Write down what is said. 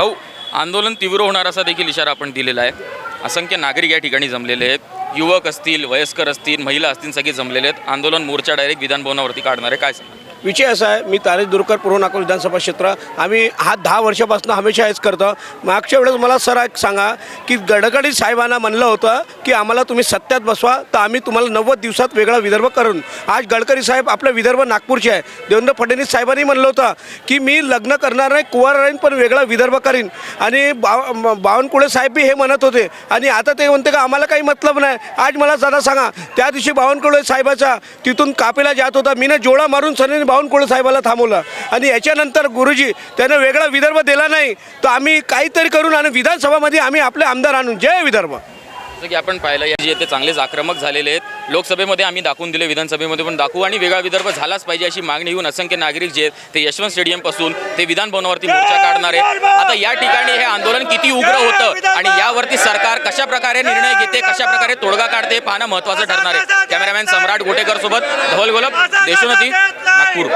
भाऊ आंदोलन तीव्र होणार असा देखील इशारा आपण दिलेला आहे. असंख्य नागरिक या ठिकाणी जमलेले आहेत. युवक असतील वयस्कर असतील महिला असतील सगळे जमलेले आहेत. आंदोलन मोर्चा डायरेक्ट विधानभवनावरती काढणार आहे. काय सांगा विषय असा आहे मी तारेश दुरकर पूर्व नागपूर विधानसभा क्षेत्र. आम्ही हा दहा वर्षापासून हमेशा हेच करतो. मागच्या वेळेस मला सर एक सांगा की गडकरी साहेबांना म्हणलं होतं की आम्हाला तुम्ही सत्यात बसवा तर आम्ही तुम्हाला नव्वद दिवसात वेगळा विदर्भ करून. आज गडकरी साहेब आपलं विदर्भ नागपूरचे आहे. देवेंद्र फडणवीस साहेबांनी म्हणलं होतं की मी लग्न करणार नाही कुवार राहीन पण वेगळा विदर्भ करीन. आणि बाव बावनकुळे साहेबही हे म्हणत होते. आणि आता ते म्हणते का आम्हाला काही मतलब नाही. आज मला जरा सांगा त्या दिवशी बावनकुळे साहेबाचा तिथून कापेला जात होता. मीनं जोडा मारून सनी बावनकुळे साहेबाला थांबवलं. आणि याच्यानंतर गुरुजी त्यानं वेगळा विदर्भ दिला नाही. तर आम्ही काहीतरी करून आणि विधानसभामध्ये आम्ही आपले आमदार आणून. जय विदर्भ. जसं की आपण पाहिलं या जे ते चांगलेच आक्रमक झालेले आहेत लोकसभेमध्ये आम्ही दाखवून दिले विधानसभेमध्ये पण दाखवू आणि वेगळा विदर्भ झालाच पाहिजे अशी मागणी घेऊन असंख्य नागरिक जे आहेत ते यशवंत स्टेडियमपासून ते विधान भवनावरती मोर्चा काढणार आहे आता या ठिकाणी हे आंदोलन किती उग्र होतं आणि यावरती सरकार कशा प्रकारे निर्णय घेते कशा प्रकारे तोडगा काढते पाहणं महत्त्वाचं ठरणार आहे. कॅमेरामॅन सम्राट गोटेकर सोबत धवल गोलब देशोन्नती. नागपूर.